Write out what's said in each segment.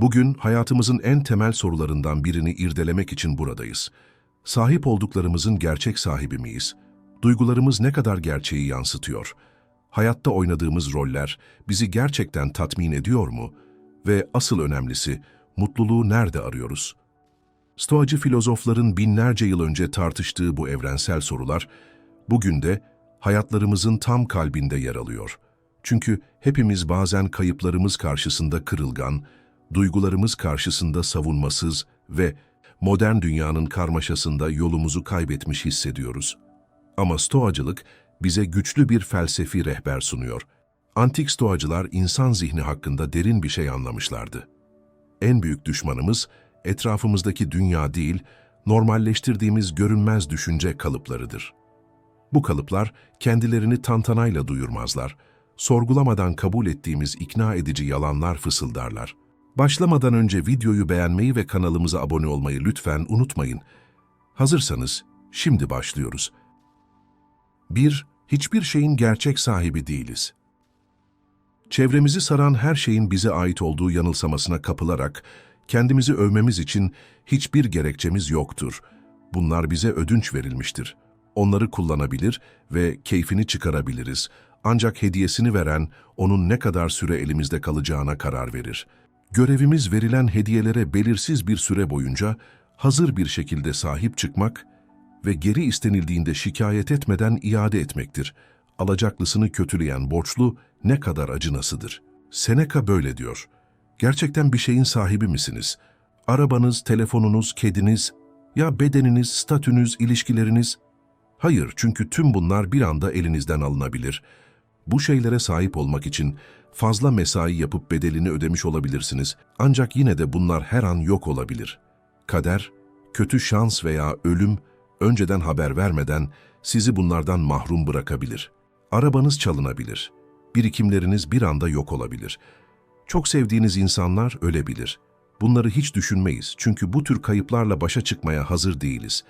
Bugün hayatımızın en temel sorularından birini irdelemek için buradayız. Sahip olduklarımızın gerçek sahibi miyiz? Duygularımız ne kadar gerçeği yansıtıyor? Hayatta oynadığımız roller bizi gerçekten tatmin ediyor mu? Ve asıl önemlisi, mutluluğu nerede arıyoruz? Stoacı filozofların binlerce yıl önce tartıştığı bu evrensel sorular, bugün de hayatlarımızın tam kalbinde yer alıyor. Çünkü hepimiz bazen kayıplarımız karşısında kırılgan, duygularımız karşısında savunmasız ve modern dünyanın karmaşasında yolumuzu kaybetmiş hissediyoruz. Ama Stoacılık bize güçlü bir felsefi rehber sunuyor. Antik Stoacılar insan zihni hakkında derin bir şey anlamışlardı. En büyük düşmanımız etrafımızdaki dünya değil, normalleştirdiğimiz görünmez düşünce kalıplarıdır. Bu kalıplar kendilerini tantanayla duyurmazlar, sorgulamadan kabul ettiğimiz ikna edici yalanlar fısıldarlar. Başlamadan önce videoyu beğenmeyi ve kanalımıza abone olmayı lütfen unutmayın. Hazırsanız şimdi başlıyoruz. 1. Hiçbir şeyin gerçek sahibi değiliz. Çevremizi saran her şeyin bize ait olduğu yanılsamasına kapılarak kendimizi övmemiz için hiçbir gerekçemiz yoktur. Bunlar bize ödünç verilmiştir. Onları kullanabilir ve keyfini çıkarabiliriz. Ancak hediyesini veren onun ne kadar süre elimizde kalacağına karar verir. Görevimiz verilen hediyelere belirsiz bir süre boyunca hazır bir şekilde sahip çıkmak ve geri istenildiğinde şikayet etmeden iade etmektir. Alacaklısını kötüleyen borçlu ne kadar acınasıdır. Seneca böyle diyor. Gerçekten bir şeyin sahibi misiniz? Arabanız, telefonunuz, kediniz, ya bedeniniz, statünüz, ilişkileriniz? Hayır, çünkü tüm bunlar bir anda elinizden alınabilir. Bu şeylere sahip olmak için fazla mesai yapıp bedelini ödemiş olabilirsiniz. Ancak yine de bunlar her an yok olabilir. Kader, kötü şans veya ölüm önceden haber vermeden sizi bunlardan mahrum bırakabilir. Arabanız çalınabilir. Birikimleriniz bir anda yok olabilir. Çok sevdiğiniz insanlar ölebilir. Bunları hiç düşünmeyiz çünkü bu tür kayıplarla başa çıkmaya hazır değiliz.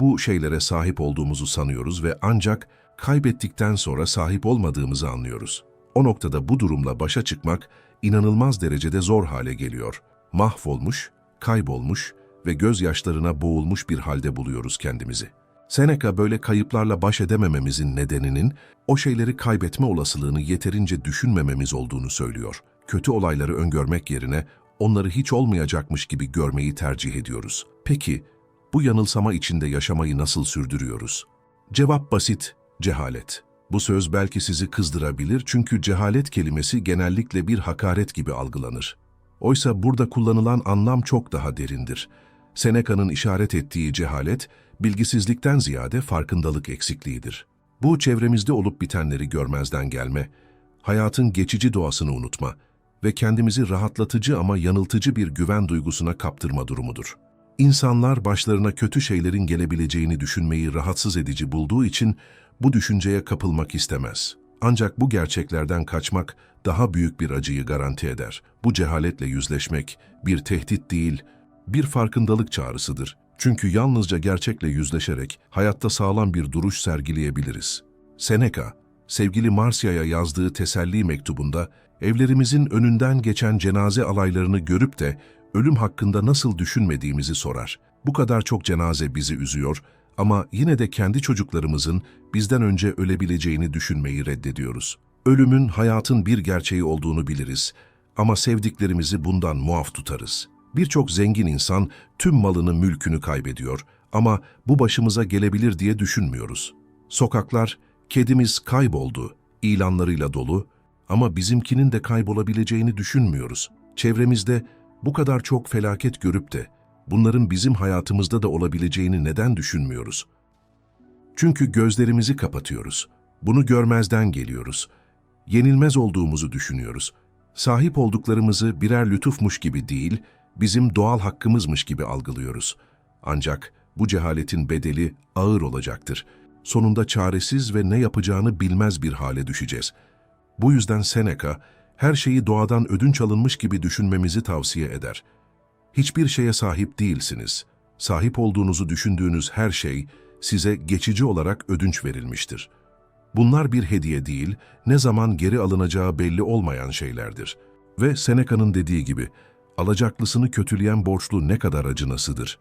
Bu şeylere sahip olduğumuzu sanıyoruz ve ancak kaybettikten sonra sahip olmadığımızı anlıyoruz. O noktada bu durumla başa çıkmak inanılmaz derecede zor hale geliyor. Mahvolmuş, kaybolmuş ve gözyaşlarına boğulmuş bir halde buluyoruz kendimizi. Seneca böyle kayıplarla baş edemememizin nedeninin o şeyleri kaybetme olasılığını yeterince düşünmememiz olduğunu söylüyor. Kötü olayları öngörmek yerine onları hiç olmayacakmış gibi görmeyi tercih ediyoruz. Peki bu yanılsama içinde yaşamayı nasıl sürdürüyoruz? Cevap basit, cehalet. Bu söz belki sizi kızdırabilir çünkü cehalet kelimesi genellikle bir hakaret gibi algılanır. Oysa burada kullanılan anlam çok daha derindir. Seneca'nın işaret ettiği cehalet, bilgisizlikten ziyade farkındalık eksikliğidir. Bu çevremizde olup bitenleri görmezden gelme, hayatın geçici doğasını unutma ve kendimizi rahatlatıcı ama yanıltıcı bir güven duygusuna kaptırma durumudur. İnsanlar başlarına kötü şeylerin gelebileceğini düşünmeyi rahatsız edici bulduğu için bu düşünceye kapılmak istemez. Ancak bu gerçeklerden kaçmak daha büyük bir acıyı garanti eder. Bu cehaletle yüzleşmek bir tehdit değil, bir farkındalık çağrısıdır. Çünkü yalnızca gerçekle yüzleşerek hayatta sağlam bir duruş sergileyebiliriz. Seneca, sevgili Marcia'ya yazdığı teselli mektubunda evlerimizin önünden geçen cenaze alaylarını görüp de ölüm hakkında nasıl düşünmediğimizi sorar. Bu kadar çok cenaze bizi üzüyor ama yine de kendi çocuklarımızın bizden önce ölebileceğini düşünmeyi reddediyoruz. Ölümün hayatın bir gerçeği olduğunu biliriz ama sevdiklerimizi bundan muaf tutarız. Birçok zengin insan tüm malını, mülkünü kaybediyor ama bu başımıza gelebilir diye düşünmüyoruz. Sokaklar, kedimiz kayboldu, ilanlarıyla dolu ama bizimkinin de kaybolabileceğini düşünmüyoruz. Çevremizde bu kadar çok felaket görüp de bunların bizim hayatımızda da olabileceğini neden düşünmüyoruz? Çünkü gözlerimizi kapatıyoruz. Bunu görmezden geliyoruz. Yenilmez olduğumuzu düşünüyoruz. Sahip olduklarımızı birer lütufmuş gibi değil, bizim doğal hakkımızmış gibi algılıyoruz. Ancak bu cehaletin bedeli ağır olacaktır. Sonunda çaresiz ve ne yapacağını bilmez bir hale düşeceğiz. Bu yüzden Seneca, her şeyi doğadan ödünç alınmış gibi düşünmemizi tavsiye eder. Hiçbir şeye sahip değilsiniz. Sahip olduğunuzu düşündüğünüz her şey size geçici olarak ödünç verilmiştir. Bunlar bir hediye değil, ne zaman geri alınacağı belli olmayan şeylerdir. Ve Seneca'nın dediği gibi, Alacaklısını kötüleyen borçlu ne kadar acınasıdır.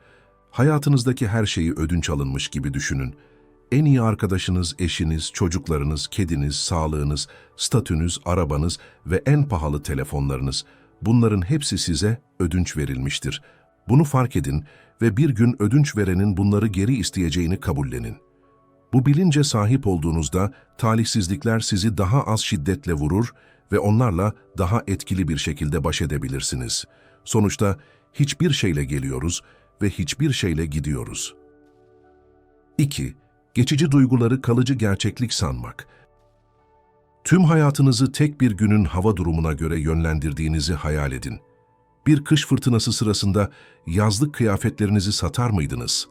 Hayatınızdaki her şeyi ödünç alınmış gibi düşünün. En iyi arkadaşınız, eşiniz, çocuklarınız, kediniz, sağlığınız, statünüz, arabanız ve en pahalı telefonlarınız. Bunların hepsi size ödünç verilmiştir. Bunu fark edin ve bir gün ödünç verenin bunları geri isteyeceğini kabullenin. Bu bilince sahip olduğunuzda talihsizlikler sizi daha az şiddetle vurur ve onlarla daha etkili bir şekilde baş edebilirsiniz. Sonuçta hiçbir şeyle geliyoruz ve hiçbir şeyle gidiyoruz. 2. Geçici duyguları kalıcı gerçeklik sanmak. Tüm hayatınızı tek bir günün hava durumuna göre yönlendirdiğinizi hayal edin. Bir kış fırtınası sırasında yazlık kıyafetlerinizi satar mıydınız?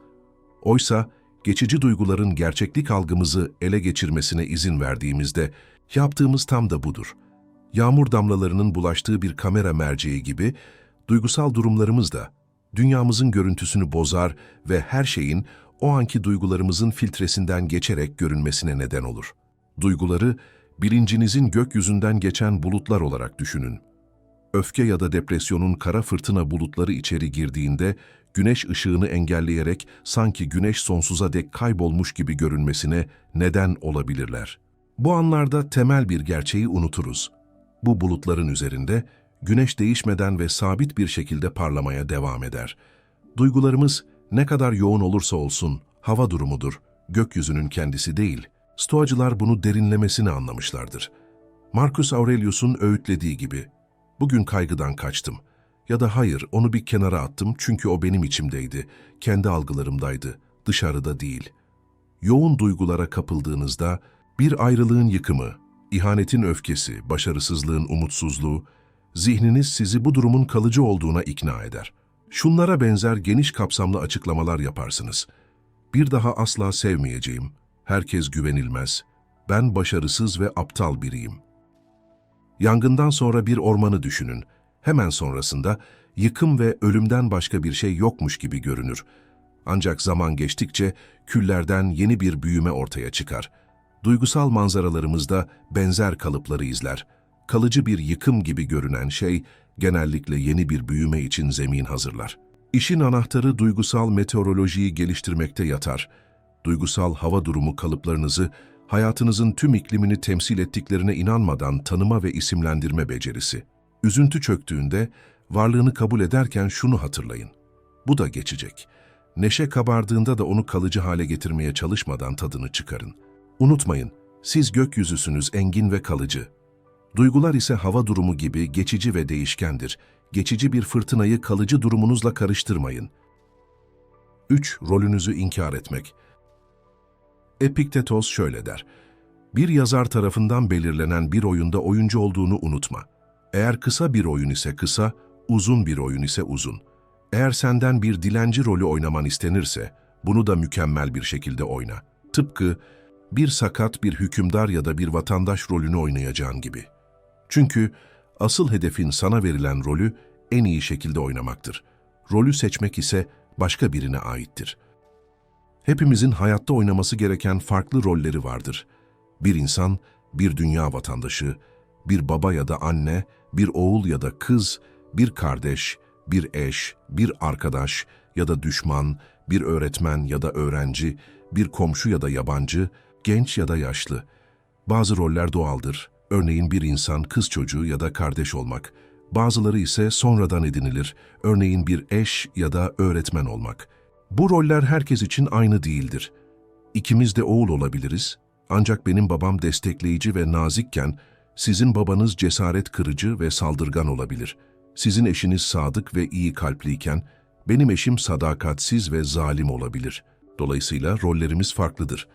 Oysa geçici duyguların gerçeklik algımızı ele geçirmesine izin verdiğimizde yaptığımız tam da budur. Yağmur damlalarının bulaştığı bir kamera merceği gibi duygusal durumlarımız da dünyamızın görüntüsünü bozar ve her şeyin o anki duygularımızın filtresinden geçerek görünmesine neden olur. Duyguları bilincinizin gökyüzünden geçen bulutlar olarak düşünün. Öfke ya da depresyonun kara fırtına bulutları içeri girdiğinde güneş ışığını engelleyerek sanki güneş sonsuza dek kaybolmuş gibi görünmesine neden olabilirler. Bu anlarda temel bir gerçeği unuturuz. Bu bulutların üzerinde güneş değişmeden ve sabit bir şekilde parlamaya devam eder. Duygularımız ne kadar yoğun olursa olsun hava durumudur, gökyüzünün kendisi değil. Stoacılar bunu derinlemesine anlamışlardır. Marcus Aurelius'un öğütlediği gibi, bugün kaygıdan kaçtım. Ya da hayır, onu bir kenara attım çünkü o benim içimdeydi, kendi algılarımdaydı, dışarıda değil. Yoğun duygulara kapıldığınızda bir ayrılığın yıkımı, ihanetin öfkesi, başarısızlığın umutsuzluğu, zihniniz sizi bu durumun kalıcı olduğuna ikna eder. Şunlara benzer geniş kapsamlı açıklamalar yaparsınız. Bir daha asla sevmeyeceğim, herkes güvenilmez, ben başarısız ve aptal biriyim. Yangından sonra bir ormanı düşünün. Hemen sonrasında yıkım ve ölümden başka bir şey yokmuş gibi görünür. Ancak zaman geçtikçe küllerden yeni bir büyüme ortaya çıkar. Duygusal manzaralarımızda benzer kalıpları izler. Kalıcı bir yıkım gibi görünen şey genellikle yeni bir büyüme için zemin hazırlar. İşin anahtarı duygusal meteorolojiyi geliştirmekte yatar. Duygusal hava durumu kalıplarınızı hayatınızın tüm iklimini temsil ettiklerine inanmadan tanıma ve isimlendirme becerisi. Üzüntü çöktüğünde varlığını kabul ederken şunu hatırlayın. Bu da geçecek. Neşe kabardığında da onu kalıcı hale getirmeye çalışmadan tadını çıkarın. Unutmayın, siz gökyüzüsünüz engin ve kalıcı. Duygular ise hava durumu gibi geçici ve değişkendir. Geçici bir fırtınayı kalıcı durumunuzla karıştırmayın. 3. Rolünüzü inkar etmek. Epiktetos şöyle der. Bir yazar tarafından belirlenen bir oyunda oyuncu olduğunu unutma. Eğer kısa bir oyun ise kısa, uzun bir oyun ise uzun. Eğer senden bir dilenci rolü oynaman istenirse, bunu da mükemmel bir şekilde oyna. Tıpkı bir sakat bir hükümdar ya da bir vatandaş rolünü oynayacağın gibi. Çünkü asıl hedefin sana verilen rolü en iyi şekilde oynamaktır. Rolü seçmek ise başka birine aittir. Hepimizin hayatta oynaması gereken farklı rolleri vardır. Bir insan, bir dünya vatandaşı, bir baba ya da anne, bir oğul ya da kız, bir kardeş, bir eş, bir arkadaş ya da düşman, bir öğretmen ya da öğrenci, bir komşu ya da yabancı, genç ya da yaşlı. Bazı roller doğaldır. Örneğin bir insan kız çocuğu ya da kardeş olmak. Bazıları ise sonradan edinilir. Örneğin bir eş ya da öğretmen olmak. Bu roller herkes için aynı değildir. İkimiz de oğul olabiliriz. Ancak benim babam destekleyici ve nazikken, sizin babanız cesaret kırıcı ve saldırgan olabilir. Sizin eşiniz sadık ve iyi kalpliyken, benim eşim sadakatsiz ve zalim olabilir. Dolayısıyla rollerimiz farklıdır.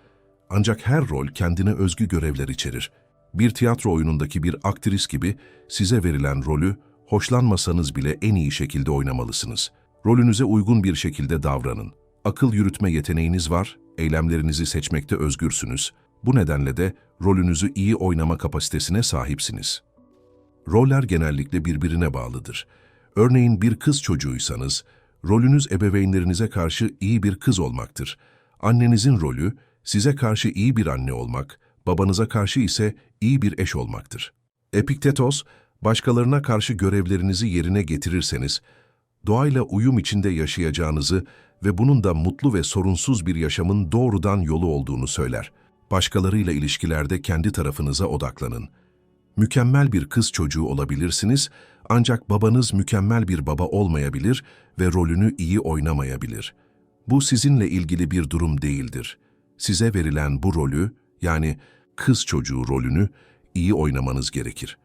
Ancak her rol kendine özgü görevler içerir. Bir tiyatro oyunundaki bir aktris gibi size verilen rolü hoşlanmasanız bile en iyi şekilde oynamalısınız. Rolünüze uygun bir şekilde davranın. Akıl yürütme yeteneğiniz var, eylemlerinizi seçmekte özgürsünüz. Bu nedenle de rolünüzü iyi oynama kapasitesine sahipsiniz. Roller genellikle birbirine bağlıdır. Örneğin bir kız çocuğuysanız, rolünüz ebeveynlerinize karşı iyi bir kız olmaktır. Annenizin rolü, size karşı iyi bir anne olmak, babanıza karşı ise iyi bir eş olmaktır. Epiktetos, Başkalarına karşı görevlerinizi yerine getirirseniz, doğayla uyum içinde yaşayacağınızı ve bunun da mutlu ve sorunsuz bir yaşamın doğrudan yolu olduğunu söyler. Başkalarıyla ilişkilerde kendi tarafınıza odaklanın. Mükemmel bir kız çocuğu olabilirsiniz ancak babanız mükemmel bir baba olmayabilir ve rolünü iyi oynamayabilir. Bu sizinle ilgili bir durum değildir. Size verilen bu rolü, yani kız çocuğu rolünü iyi oynamanız gerekir.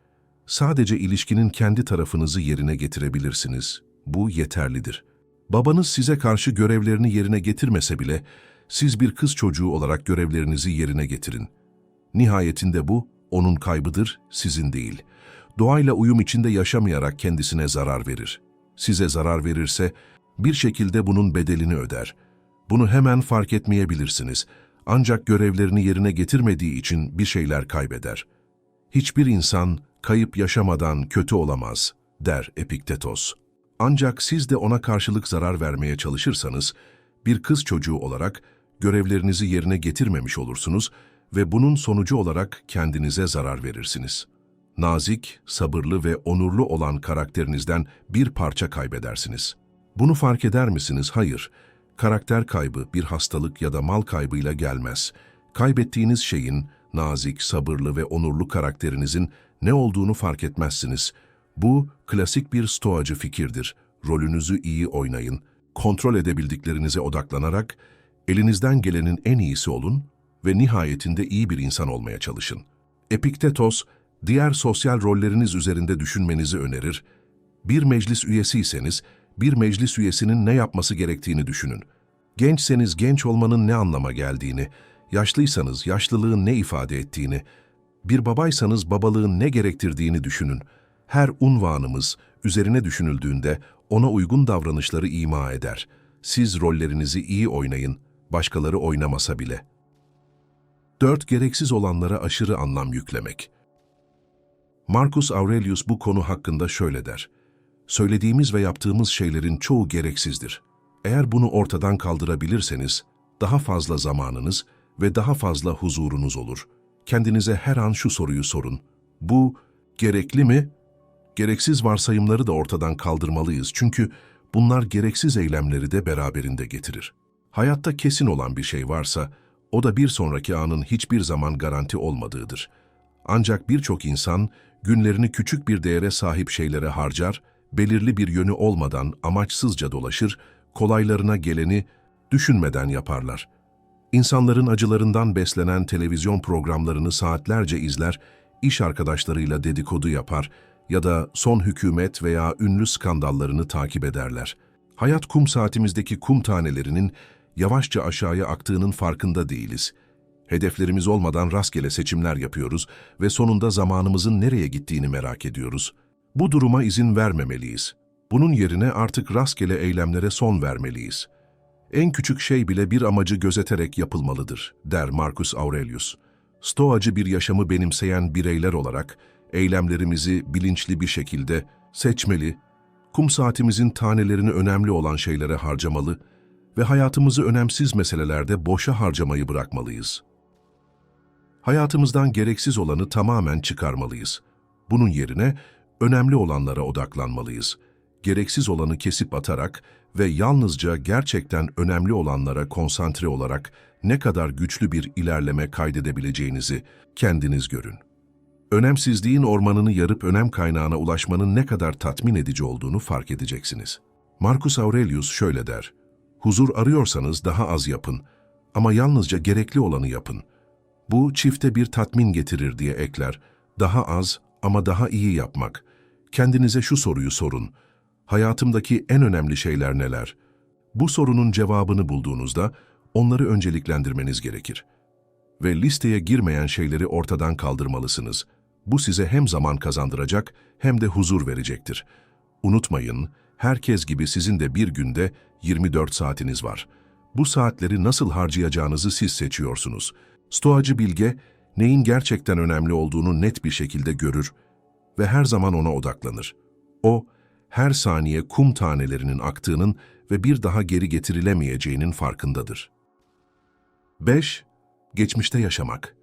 Sadece ilişkinin kendi tarafınızı yerine getirebilirsiniz. Bu yeterlidir. Babanız size karşı görevlerini yerine getirmese bile siz bir kız çocuğu olarak görevlerinizi yerine getirin. Nihayetinde bu onun kaybıdır, sizin değil. Doğayla uyum içinde yaşamayarak kendisine zarar verir. Size zarar verirse bir şekilde bunun bedelini öder. Bunu hemen fark etmeyebilirsiniz. Ancak görevlerini yerine getirmediği için bir şeyler kaybeder. Hiçbir insan kayıp yaşamadan kötü olamaz, der Epiktetos. Ancak siz de ona karşılık zarar vermeye çalışırsanız, bir kız çocuğu olarak görevlerinizi yerine getirmemiş olursunuz ve bunun sonucu olarak kendinize zarar verirsiniz. Nazik, sabırlı ve onurlu olan karakterinizden bir parça kaybedersiniz. Bunu fark eder misiniz? Hayır. Karakter kaybı bir hastalık ya da mal kaybıyla gelmez. Kaybettiğiniz şeyin, nazik, sabırlı ve onurlu karakterinizin ne olduğunu fark etmezsiniz. Bu, klasik bir stoacı fikirdir. Rolünüzü iyi oynayın. Kontrol edebildiklerinize odaklanarak, elinizden gelenin en iyisi olun ve nihayetinde iyi bir insan olmaya çalışın. Epiktetos, diğer sosyal rolleriniz üzerinde düşünmenizi önerir. Bir meclis üyesiyseniz, bir meclis üyesinin ne yapması gerektiğini düşünün. Gençseniz genç olmanın ne anlama geldiğini, yaşlıysanız yaşlılığın ne ifade ettiğini, bir babaysanız babalığın ne gerektirdiğini düşünün. Her unvanımız üzerine düşünüldüğünde ona uygun davranışları ima eder. Siz rollerinizi iyi oynayın, başkaları oynamasa bile. 4. Gereksiz olanlara aşırı anlam yüklemek. Marcus Aurelius bu konu hakkında şöyle der. Söylediğimiz ve yaptığımız şeylerin çoğu gereksizdir. Eğer bunu ortadan kaldırabilirseniz, daha fazla zamanınız ve daha fazla huzurunuz olur. Kendinize her an şu soruyu sorun. Bu gerekli mi? Gereksiz varsayımları da ortadan kaldırmalıyız çünkü bunlar gereksiz eylemleri de beraberinde getirir. Hayatta kesin olan bir şey varsa, o da bir sonraki anın hiçbir zaman garanti olmadığıdır. Ancak birçok insan günlerini küçük bir değere sahip şeylere harcar, belirli bir yönü olmadan amaçsızca dolaşır, kolaylarına geleni düşünmeden yaparlar. İnsanların acılarından beslenen televizyon programlarını saatlerce izler, iş arkadaşlarıyla dedikodu yapar ya da son hükümet veya ünlü skandallarını takip ederler. Hayat kum saatimizdeki kum tanelerinin yavaşça aşağıya aktığının farkında değiliz. Hedeflerimiz olmadan rastgele seçimler yapıyoruz ve sonunda zamanımızın nereye gittiğini merak ediyoruz. Bu duruma izin vermemeliyiz. Bunun yerine artık rastgele eylemlere son vermeliyiz. En küçük şey bile bir amacı gözeterek yapılmalıdır, der Marcus Aurelius. Stoacı bir yaşamı benimseyen bireyler olarak eylemlerimizi bilinçli bir şekilde seçmeli, kum saatimizin tanelerini önemli olan şeylere harcamalı ve hayatımızı önemsiz meselelerde boşa harcamayı bırakmalıyız. Hayatımızdan gereksiz olanı tamamen çıkarmalıyız. Bunun yerine önemli olanlara odaklanmalıyız. Gereksiz olanı kesip atarak ve yalnızca gerçekten önemli olanlara konsantre olarak ne kadar güçlü bir ilerleme kaydedebileceğinizi kendiniz görün. Önemsizliğin ormanını yarıp önem kaynağına ulaşmanın ne kadar tatmin edici olduğunu fark edeceksiniz. Marcus Aurelius şöyle der, Huzur arıyorsanız daha az yapın ama yalnızca gerekli olanı yapın. Bu çifte bir tatmin getirir diye ekler. Daha az ama daha iyi yapmak. Kendinize şu soruyu sorun. Hayatımdaki en önemli şeyler neler? Bu sorunun cevabını bulduğunuzda onları önceliklendirmeniz gerekir. Ve listeye girmeyen şeyleri ortadan kaldırmalısınız. Bu size hem zaman kazandıracak hem de huzur verecektir. Unutmayın, herkes gibi sizin de bir günde 24 saatiniz var. Bu saatleri nasıl harcayacağınızı siz seçiyorsunuz. Stoacı bilge, neyin gerçekten önemli olduğunu net bir şekilde görür ve her zaman ona odaklanır. O, her saniye kum tanelerinin aktığının ve bir daha geri getirilemeyeceğinin farkındadır. 5. Geçmişte yaşamak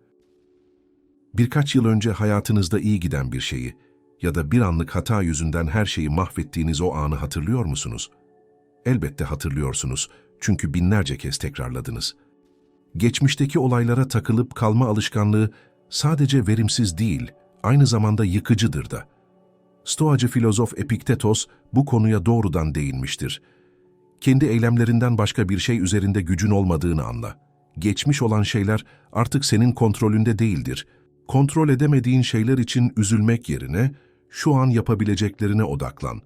Birkaç yıl önce hayatınızda iyi giden bir şeyi, Ya da bir anlık hata yüzünden her şeyi mahvettiğiniz o anı hatırlıyor musunuz? Elbette hatırlıyorsunuz çünkü binlerce kez tekrarladınız. Geçmişteki olaylara takılıp kalma alışkanlığı sadece verimsiz değil, aynı zamanda yıkıcıdır da. Stoacı filozof Epiktetos bu konuya doğrudan değinmiştir. Kendi eylemlerinden başka bir şey üzerinde gücün olmadığını anla. Geçmiş olan şeyler artık senin kontrolünde değildir. Kontrol edemediğin şeyler için üzülmek yerine şu an yapabileceklerine odaklan.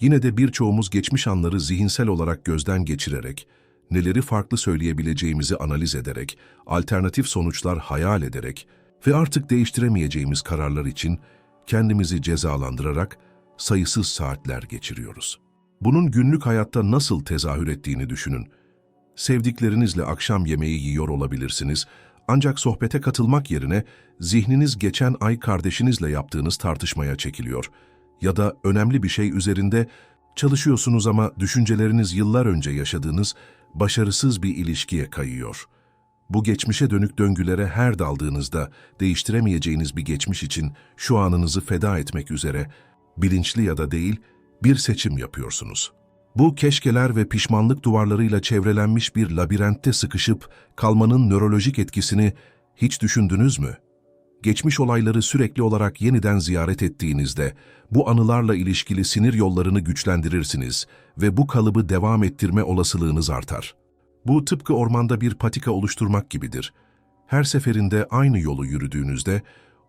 Yine de birçoğumuz geçmiş anları zihinsel olarak gözden geçirerek, neleri farklı söyleyebileceğimizi analiz ederek, alternatif sonuçlar hayal ederek ve artık değiştiremeyeceğimiz kararlar için kendimizi cezalandırarak sayısız saatler geçiriyoruz. Bunun günlük hayatta nasıl tezahür ettiğini düşünün. Sevdiklerinizle akşam yemeği yiyor olabilirsiniz ancak sohbete katılmak yerine zihniniz geçen ay kardeşinizle yaptığınız tartışmaya çekiliyor. Ya da önemli bir şey üzerinde çalışıyorsunuz ama düşünceleriniz yıllar önce yaşadığınız başarısız bir ilişkiye kayıyor. Bu geçmişe dönük döngülere her daldığınızda değiştiremeyeceğiniz bir geçmiş için şu anınızı feda etmek üzere bilinçli ya da değil bir seçim yapıyorsunuz. Bu keşkeler ve pişmanlık duvarlarıyla çevrelenmiş bir labirentte sıkışıp kalmanın nörolojik etkisini hiç düşündünüz mü? Geçmiş olayları sürekli olarak yeniden ziyaret ettiğinizde bu anılarla ilişkili sinir yollarını güçlendirirsiniz ve bu kalıbı devam ettirme olasılığınız artar. Bu tıpkı ormanda bir patika oluşturmak gibidir. Her seferinde aynı yolu yürüdüğünüzde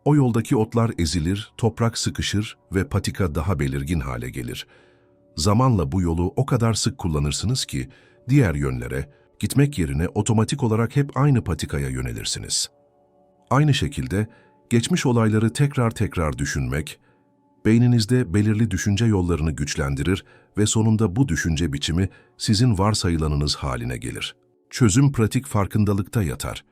o yoldaki otlar ezilir, toprak sıkışır ve patika daha belirgin hale gelir. Zamanla bu yolu o kadar sık kullanırsınız ki diğer yönlere gitmek yerine otomatik olarak hep aynı patikaya yönelirsiniz. Aynı şekilde geçmiş olayları tekrar tekrar düşünmek, beyninizde belirli düşünce yollarını güçlendirir ve sonunda bu düşünce biçimi sizin varsayılanınız haline gelir. Çözüm pratik farkındalıkta yatar.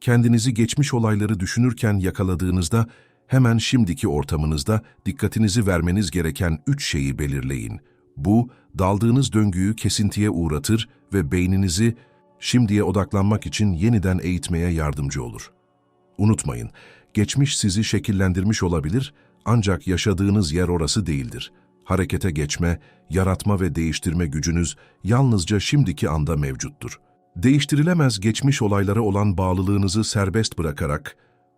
Kendinizi geçmiş olayları düşünürken yakaladığınızda hemen şimdiki ortamınızda dikkatinizi vermeniz gereken üç şeyi belirleyin. Bu, daldığınız döngüyü kesintiye uğratır ve beyninizi şimdiye odaklanmak için yeniden eğitmeye yardımcı olur. Unutmayın, geçmiş sizi şekillendirmiş olabilir ancak yaşadığınız yer orası değildir. Harekete geçme, yaratma ve değiştirme gücünüz yalnızca şimdiki anda mevcuttur. Değiştirilemez geçmiş olaylara olan bağlılığınızı serbest bırakarak,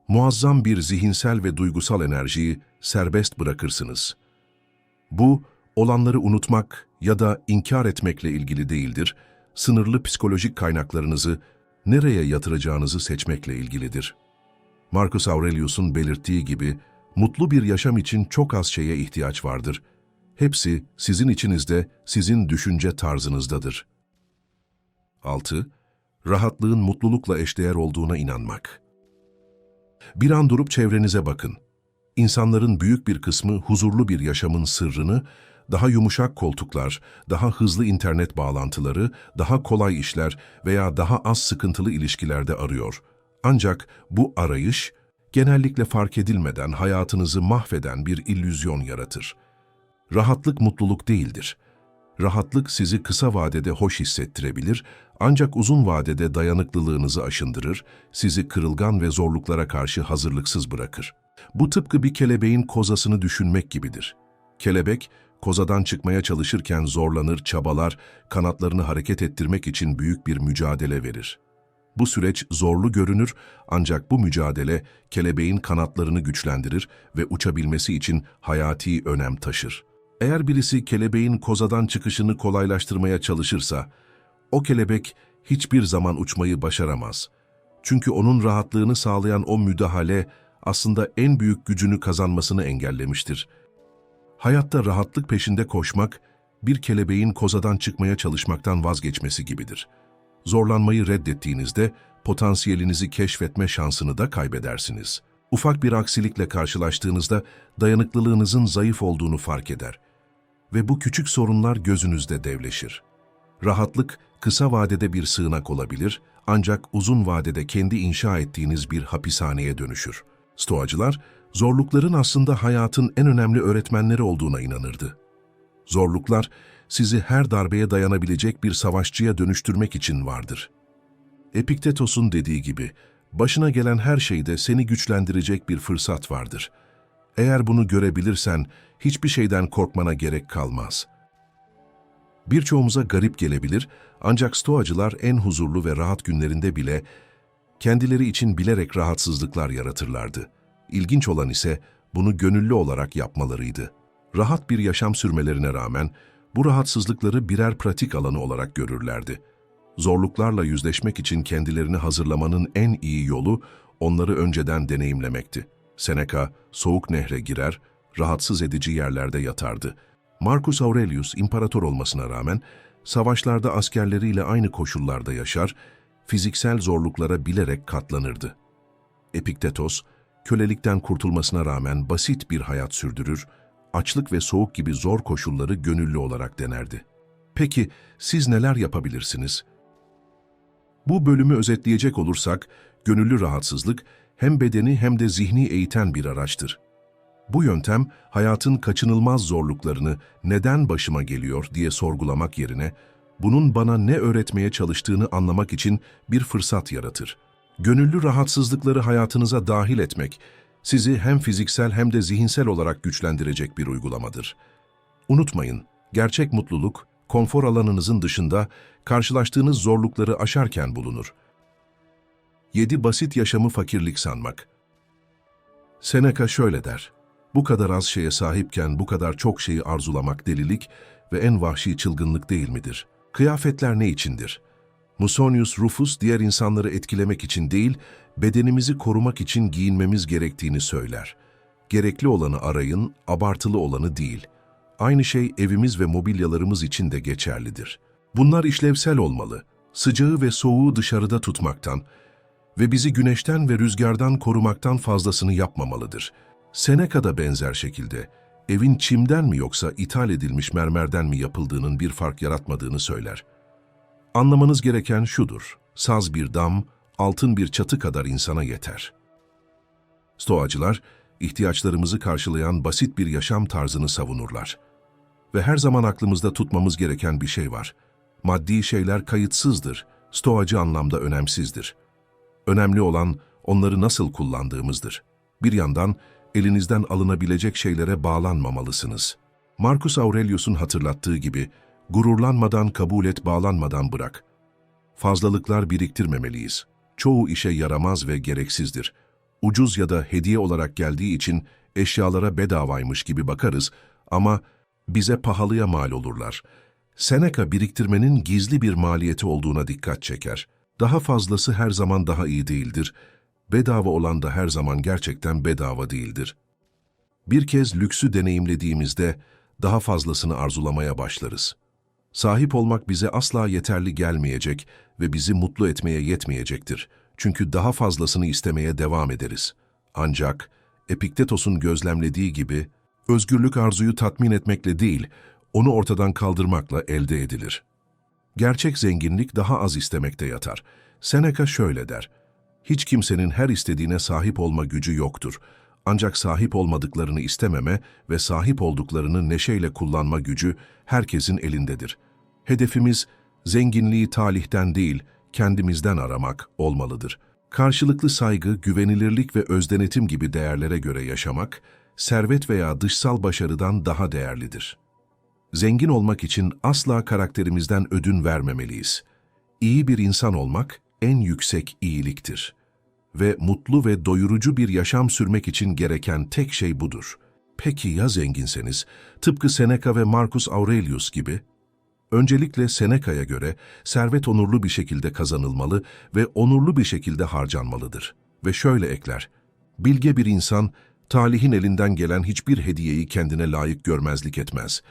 muazzam bir zihinsel ve duygusal enerjiyi serbest bırakırsınız. Bu, olanları unutmak ya da inkar etmekle ilgili değildir, sınırlı psikolojik kaynaklarınızı nereye yatıracağınızı seçmekle ilgilidir. Marcus Aurelius'un belirttiği gibi, mutlu bir yaşam için çok az şeye ihtiyaç vardır. Hepsi sizin içinizde, sizin düşünce tarzınızdadır. 6. Rahatlığın mutlulukla eşdeğer olduğuna inanmak. Bir an durup çevrenize bakın. İnsanların büyük bir kısmı huzurlu bir yaşamın sırrını, daha yumuşak koltuklar, daha hızlı internet bağlantıları, daha kolay işler veya daha az sıkıntılı ilişkilerde arıyor. Ancak bu arayış, genellikle fark edilmeden hayatınızı mahveden bir illüzyon yaratır. Rahatlık mutluluk değildir. Rahatlık sizi kısa vadede hoş hissettirebilir ancak uzun vadede dayanıklılığınızı aşındırır, sizi kırılgan ve zorluklara karşı hazırlıksız bırakır. Bu tıpkı bir kelebeğin kozasını düşünmek gibidir. Kelebek, kozadan çıkmaya çalışırken zorlanır, çabalar, kanatlarını hareket ettirmek için büyük bir mücadele verir. Bu süreç zorlu görünür ancak bu mücadele kelebeğin kanatlarını güçlendirir ve uçabilmesi için hayati önem taşır. Eğer birisi kelebeğin kozadan çıkışını kolaylaştırmaya çalışırsa, o kelebek hiçbir zaman uçmayı başaramaz. Çünkü onun rahatlığını sağlayan o müdahale aslında en büyük gücünü kazanmasını engellemiştir. Hayatta rahatlık peşinde koşmak, bir kelebeğin kozadan çıkmaya çalışmaktan vazgeçmesi gibidir. Zorlanmayı reddettiğinizde potansiyelinizi keşfetme şansını da kaybedersiniz. Ufak bir aksilikle karşılaştığınızda dayanıklılığınızın zayıf olduğunu fark eder ve bu küçük sorunlar gözünüzde devleşir. Rahatlık kısa vadede bir sığınak olabilir ancak uzun vadede kendi inşa ettiğiniz bir hapishaneye dönüşür. Stoacılar, zorlukların aslında hayatın en önemli öğretmenleri olduğuna inanırdı. Zorluklar, sizi her darbeye dayanabilecek bir savaşçıya dönüştürmek için vardır. Epiktetos'un dediği gibi, başına gelen her şeyde seni güçlendirecek bir fırsat vardır. Eğer bunu görebilirsen hiçbir şeyden korkmana gerek kalmaz. Birçoğumuza garip gelebilir ancak stoacılar en huzurlu ve rahat günlerinde bile kendileri için bilerek rahatsızlıklar yaratırlardı. İlginç olan ise bunu gönüllü olarak yapmalarıydı. Rahat bir yaşam sürmelerine rağmen bu rahatsızlıkları birer pratik alanı olarak görürlerdi. Zorluklarla yüzleşmek için kendilerini hazırlamanın en iyi yolu onları önceden deneyimlemekti. Seneca soğuk nehre girer, rahatsız edici yerlerde yatardı. Marcus Aurelius imparator olmasına rağmen savaşlarda askerleriyle aynı koşullarda yaşar, fiziksel zorluklara bilerek katlanırdı. Epiktetos, kölelikten kurtulmasına rağmen basit bir hayat sürdürür, açlık ve soğuk gibi zor koşulları gönüllü olarak denerdi. Peki siz neler yapabilirsiniz? Bu bölümü özetleyecek olursak, gönüllü rahatsızlık hem bedeni hem de zihni eğiten bir araçtır. Bu yöntem, hayatın kaçınılmaz zorluklarını neden başıma geliyor diye sorgulamak yerine, bunun bana ne öğretmeye çalıştığını anlamak için bir fırsat yaratır. Gönüllü rahatsızlıkları hayatınıza dahil etmek, sizi hem fiziksel hem de zihinsel olarak güçlendirecek bir uygulamadır. Unutmayın, gerçek mutluluk, konfor alanınızın dışında karşılaştığınız zorlukları aşarken bulunur. 7 basit yaşamı fakirlik sanmak. Seneca şöyle der, bu kadar az şeye sahipken bu kadar çok şeyi arzulamak delilik ve en vahşi çılgınlık değil midir? Kıyafetler ne içindir? Musonius Rufus diğer insanları etkilemek için değil, bedenimizi korumak için giyinmemiz gerektiğini söyler. Gerekli olanı arayın, abartılı olanı değil. Aynı şey evimiz ve mobilyalarımız için de geçerlidir. Bunlar işlevsel olmalı, sıcağı ve soğuğu dışarıda tutmaktan ve bizi güneşten ve rüzgardan korumaktan fazlasını yapmamalıdır. Seneca da benzer şekilde, evin çimden mi yoksa ithal edilmiş mermerden mi yapıldığının bir fark yaratmadığını söyler. Anlamanız gereken şudur, saz bir dam, altın bir çatı kadar insana yeter. Stoacılar, ihtiyaçlarımızı karşılayan basit bir yaşam tarzını savunurlar. Ve her zaman aklımızda tutmamız gereken bir şey var. Maddi şeyler kayıtsızdır, stoacı anlamda önemsizdir. Önemli olan onları nasıl kullandığımızdır. Bir yandan elinizden alınabilecek şeylere bağlanmamalısınız. Marcus Aurelius'un hatırlattığı gibi, gururlanmadan kabul et, bağlanmadan bırak. Fazlalıklar biriktirmemeliyiz. Çoğu işe yaramaz ve gereksizdir. Ucuz ya da hediye olarak geldiği için eşyalara bedavaymış gibi bakarız ama bize pahalıya mal olurlar. Seneca biriktirmenin gizli bir maliyeti olduğuna dikkat çeker. Daha fazlası her zaman daha iyi değildir. Bedava olan da her zaman gerçekten bedava değildir. Bir kez lüksü deneyimlediğimizde daha fazlasını arzulamaya başlarız. Sahip olmak bize asla yeterli gelmeyecek ve bizi mutlu etmeye yetmeyecektir. Çünkü daha fazlasını istemeye devam ederiz. Ancak Epiktetos'un gözlemlediği gibi, özgürlük arzuyu tatmin etmekle değil, onu ortadan kaldırmakla elde edilir. Gerçek zenginlik daha az istemekte yatar. Seneca şöyle der, hiç kimsenin her istediğine sahip olma gücü yoktur. Ancak sahip olmadıklarını istememe ve sahip olduklarını neşeyle kullanma gücü herkesin elindedir. Hedefimiz, zenginliği talihten değil, kendimizden aramak olmalıdır. Karşılıklı saygı, güvenilirlik ve özdenetim gibi değerlere göre yaşamak, servet veya dışsal başarıdan daha değerlidir. Zengin olmak için asla karakterimizden ödün vermemeliyiz. İyi bir insan olmak en yüksek iyiliktir. Ve mutlu ve doyurucu bir yaşam sürmek için gereken tek şey budur. Peki ya zenginseniz, tıpkı Seneca ve Marcus Aurelius gibi? Öncelikle Seneca'ya göre servet onurlu bir şekilde kazanılmalı ve onurlu bir şekilde harcanmalıdır. Ve şöyle ekler, bilge bir insan, talihin elinden gelen hiçbir hediyeyi kendine layık görmezlik etmez.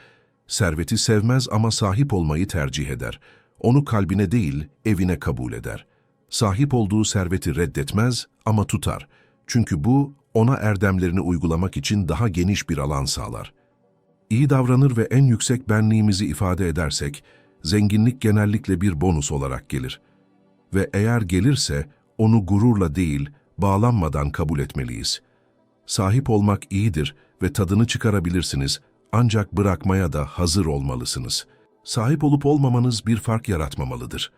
Serveti sevmez ama sahip olmayı tercih eder. Onu kalbine değil, evine kabul eder. Sahip olduğu serveti reddetmez ama tutar. Çünkü bu, ona erdemlerini uygulamak için daha geniş bir alan sağlar. İyi davranır ve en yüksek benliğimizi ifade edersek, zenginlik genellikle bir bonus olarak gelir. Ve eğer gelirse, onu gururla değil, bağlanmadan kabul etmeliyiz. Sahip olmak iyidir ve tadını çıkarabilirsiniz ancak bırakmaya da hazır olmalısınız. Sahip olup olmamanız bir fark yaratmamalıdır.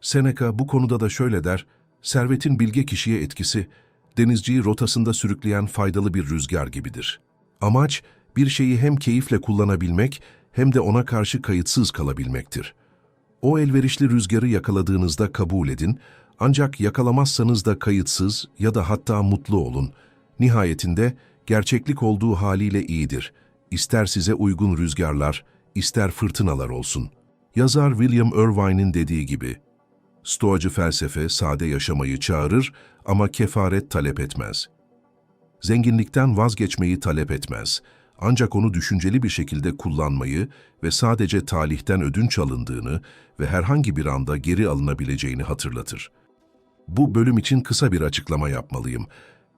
Seneca bu konuda da şöyle der, servetin bilge kişiye etkisi, denizciyi rotasında sürükleyen faydalı bir rüzgar gibidir. Amaç, bir şeyi hem keyifle kullanabilmek hem de ona karşı kayıtsız kalabilmektir. O elverişli rüzgarı yakaladığınızda kabul edin, ancak yakalamazsanız da kayıtsız ya da hatta mutlu olun. Nihayetinde gerçeklik olduğu haliyle iyidir. İster size uygun rüzgarlar, ister fırtınalar olsun. Yazar William Irvine'in dediği gibi, Stoacı felsefe sade yaşamayı çağırır ama kefaret talep etmez. Zenginlikten vazgeçmeyi talep etmez. Ancak onu düşünceli bir şekilde kullanmayı ve sadece talihten ödünç alındığını ve herhangi bir anda geri alınabileceğini hatırlatır. Bu bölüm için kısa bir açıklama yapmalıyım.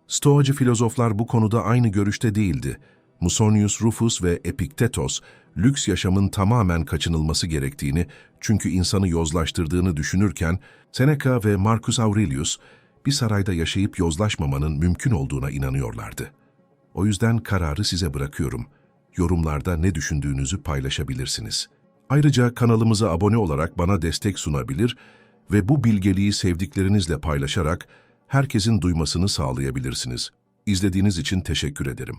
Stoacı filozoflar bu konuda aynı görüşte değildi. Musonius Rufus ve Epiktetos, lüks yaşamın tamamen kaçınılması gerektiğini çünkü insanı yozlaştırdığını düşünürken, Seneca ve Marcus Aurelius, bir sarayda yaşayıp yozlaşmamanın mümkün olduğuna inanıyorlardı. O yüzden kararı size bırakıyorum. Yorumlarda ne düşündüğünüzü paylaşabilirsiniz. Ayrıca kanalımıza abone olarak bana destek sunabilir ve bu bilgeliği sevdiklerinizle paylaşarak herkesin duymasını sağlayabilirsiniz. İzlediğiniz için teşekkür ederim.